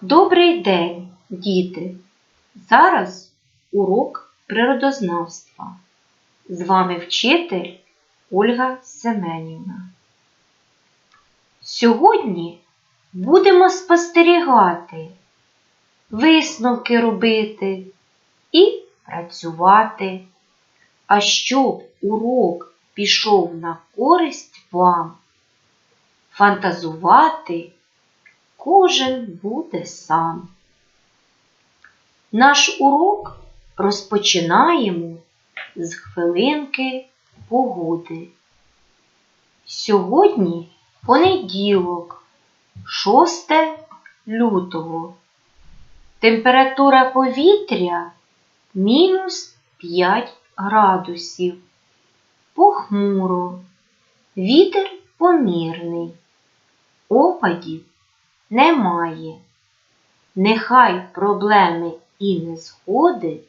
Добрий день, діти! Зараз урок природознавства. З вами вчитель Ольга Семенівна. Сьогодні будемо спостерігати, висновки робити і працювати. А щоб урок пішов на користь вам, фантазувати кожен буде сам. Наш урок розпочинаємо з хвилинки погоди. Сьогодні понеділок, 6 лютого. Температура повітря мінус 5 градусів. Похмуро. Вітер помірний. Опадів немає. Нехай проблеми і незгоди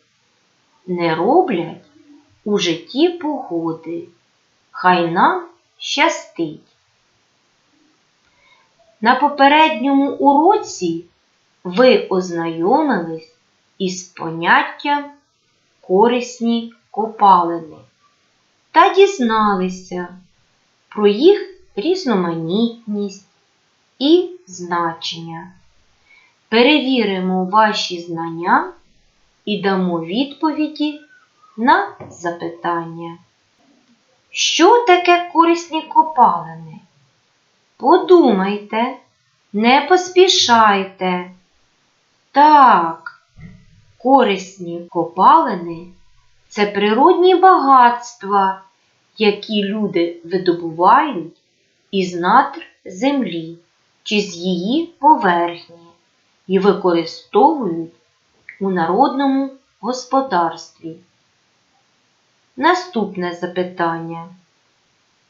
не роблять у житті погоди. Хай нам щастить. На попередньому уроці ви ознайомились із поняттям корисні копалини та дізналися про їх різноманітність і значення. Перевіримо ваші знання і дамо відповіді на запитання. Що таке корисні копалини? Подумайте, не поспішайте. Так, корисні копалини це природні багатства, які люди видобувають із надр землі чи з її поверхні і використовують у народному господарстві. Наступне запитання.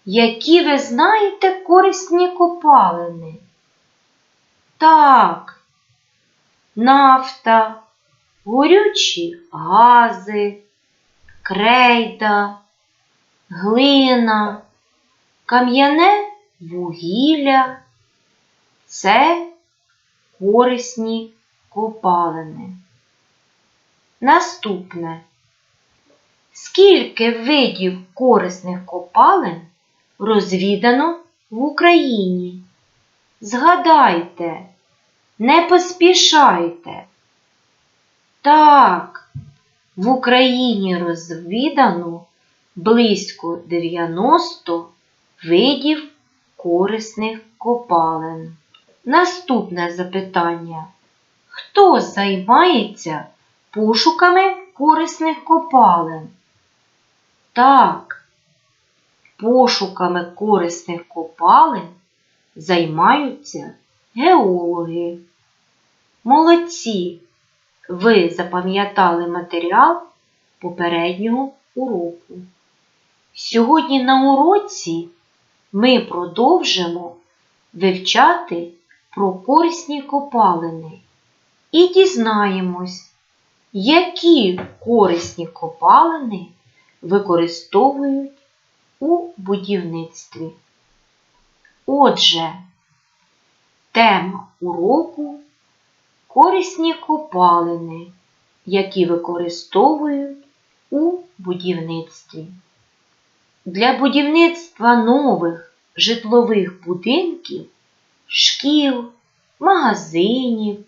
Які ви знаєте корисні копалини? Так, нафта, горючі гази, крейда, глина, кам'яне вугілля це корисні копалини. Наступне. Скільки видів корисних копалин розвідано в Україні? Згадайте, не поспішайте. Так, в Україні розвідано близько 90 видів корисних копалин. Наступне запитання. Хто займається пошуками корисних копалин? Так, пошуками корисних копалин займаються геологи. Молодці! Ви запам'ятали матеріал попереднього уроку. Сьогодні на уроці ми продовжимо вивчати про корисні копалини і дізнаємось, які корисні копалини використовують у будівництві. Отже, тема уроку корисні копалини, які використовують у будівництві. Для будівництва нових житлових будинків, шкіл, магазинів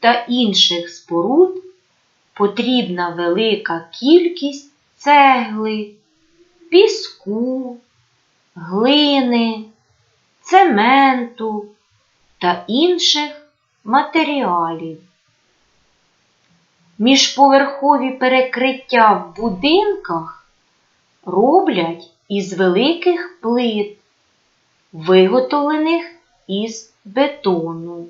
та інших споруд потрібна велика кількість цегли, піску, глини, цементу та інших матеріалів. Міжповерхові перекриття в будинках роблять із великих плит, виготовлених із бетону.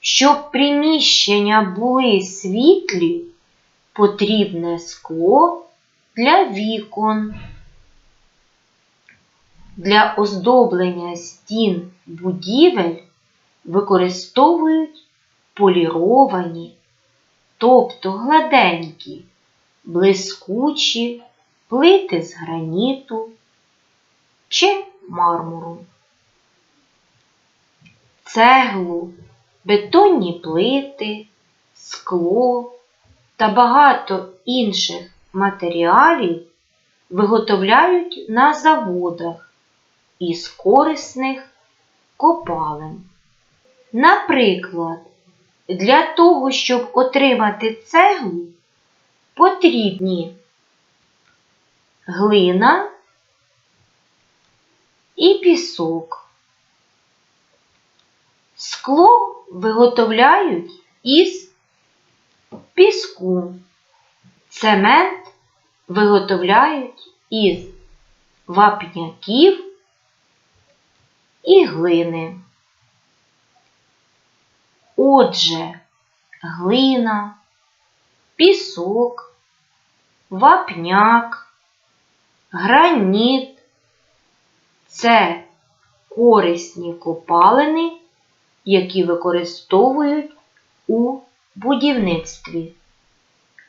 Щоб приміщення були світлі, потрібне скло для вікон. Для оздоблення стін будівель використовують поліровані, тобто гладенькі, блискучі плити з граніту чи мармуру. Цеглу бетонні плити, скло та багато інших матеріалів виготовляють на заводах із корисних копалин. Наприклад, для того, щоб отримати цеглу, потрібні глина і пісок. Скло виготовляють із піску. Цемент виготовляють із вапняків і глини. Отже, глина, пісок, вапняк, граніт це корисні копалини, які використовують у будівництві.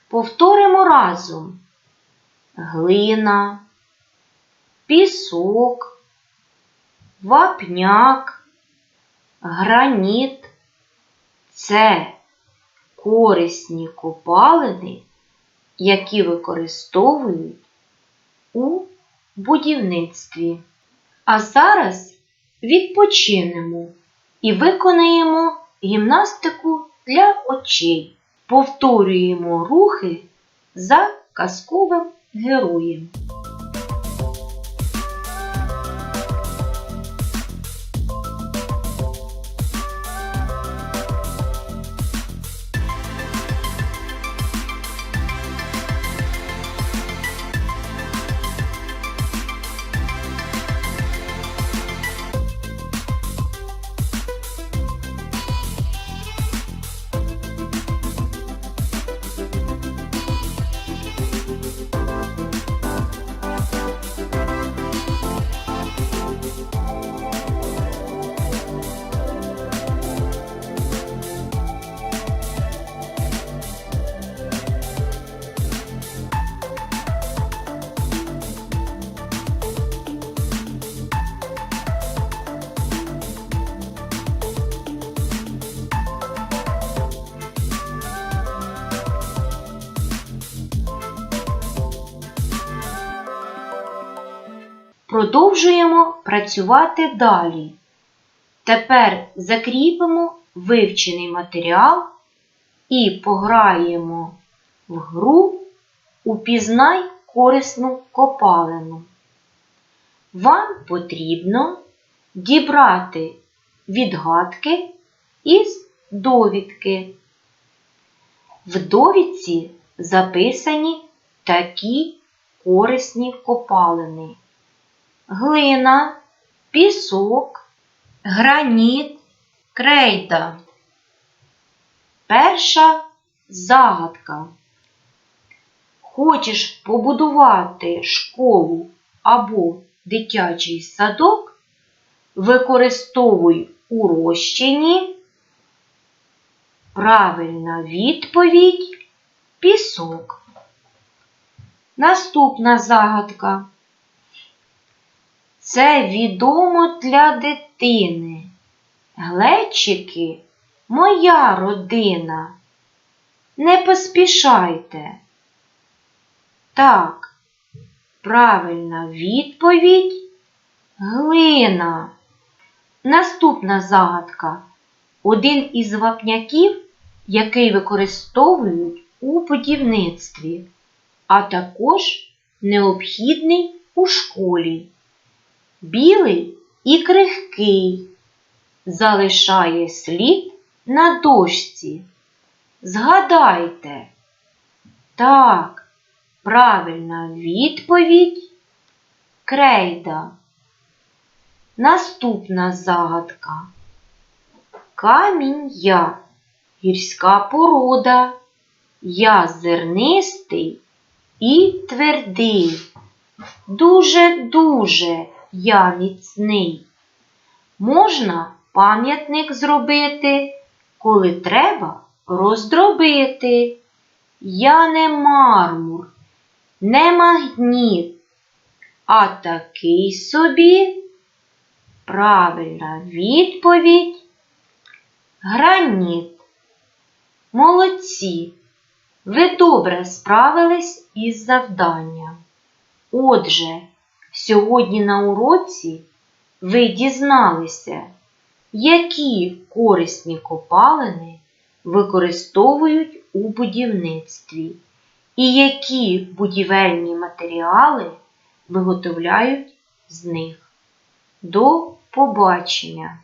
Повторимо разом глина, пісок, вапняк, граніт це корисні копалини, які використовують у будівництві. А зараз відпочинемо і виконаємо гімнастику для очей. Повторюємо рухи за казковим героєм. Продовжуємо працювати далі. Тепер закріпимо вивчений матеріал і пограємо в гру Упізнай корисну копалину. Вам потрібно дібрати відгадки із довідки. В довідці записані такі корисні копалини глина, пісок, граніт, крейда. Перша загадка. Хочеш побудувати школу або дитячий садок, використовуй у розчині. Правильна відповідь пісок. Наступна загадка. Це відомо для дитини. Глечики моя родина. Не поспішайте. Так, правильна відповідь глина. Наступна загадка. Один із вапняків, який використовують у будівництві, а також необхідний у школі білий і крихкий, залишає слід на дошці. Згадайте. Так, правильна відповідь крейда. Наступна загадка. Камінь я, гірська порода, я зернистий і твердий. Дуже-дуже я міцний. Можна пам'ятник зробити, коли треба роздробити. Я не мармур, не магніт, а такий собі правильна відповідь Граніт. Молодці. Ви добре справились із завданням. Отже, сьогодні на уроці ви дізналися, які корисні копалини використовують у будівництві і які будівельні матеріали виготовляють з них. До побачення!